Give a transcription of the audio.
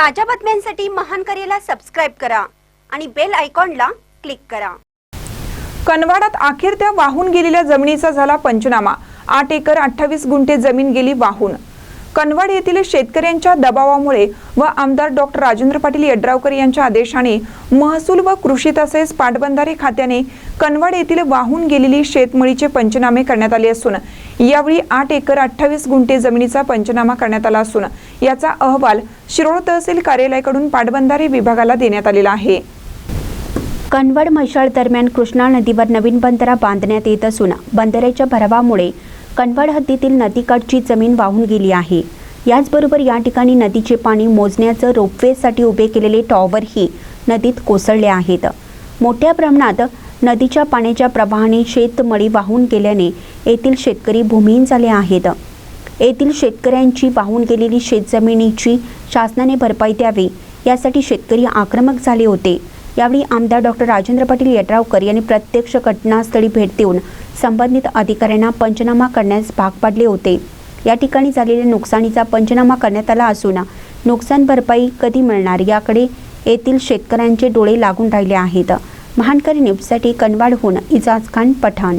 ताज्या बातम्यांसाठी महान करेला सबस्क्राईब करा आणि बेल आयकॉनला क्लिक करा. कनवाडात अखेर त्या वाहून गेलेल्या जमिनीचा झाला पंचनामा. आठ एकर अठ्ठावीस गुंठे जमीन गेली वाहून. कनवाड येथील शेतकऱ्यांच्या दबावामुळे व आमदार डॉक्टर राजेंद्र पाटील यड्रावकर यांच्या आदेशाने महसूल व कृषी तसेच पाटबंधारे खात्याने कनवाड येथील वाहून गेलेली शेतमळीचे पंचनामे करण्यात आले असून यावेळी आठ एकर अठ्ठावीस गुंठे जमिनीचा पंचनामा करण्यात आला असून याचा अहवाल शिरोळ तहसील कार्यालयाकडून पाटबंधारे विभागाला देण्यात आलेला आहे. कनवड म्हैसाळ दरम्यान कृष्णा नदीवर नवीन बंदरा बांधण्यात येत असून बंदराच्या भरावामुळे कनवड हद्दीतील नदीकाठची जमीन वाहून गेली आहे. याचबरोबर या ठिकाणी नदीचे पाणी मोजण्याचं रोपवेसाठी उभे केलेले टॉवरही नदीत कोसळले आहेत. मोठ्या प्रमाणात नदीच्या पाण्याच्या प्रवाहाने शेतमळी वाहून गेल्याने येथील शेतकरी भूमिहीन झाले आहेत. येथील शेतकऱ्यांची वाहून गेलेली शेतजमिनीची शासनाने भरपाई द्यावी यासाठी शेतकरी आक्रमक झाले होते. यावेळी आमदार डॉक्टर राजेंद्र पाटील यड्रावकर यांनी प्रत्यक्ष घटनास्थळी भेट देऊन संबंधित अधिकाऱ्यांना पंचनामा करण्यास भाग पाडले होते. या ठिकाणी झालेल्या नुकसानीचा पंचनामा करण्यात आला असून नुकसान भरपाई कधी मिळणार याकडे येथील शेतकऱ्यांचे डोळे लागून राहिले आहेत. महानकरी न्यूजसाठी कनवाडहून इजाज खान पठाण.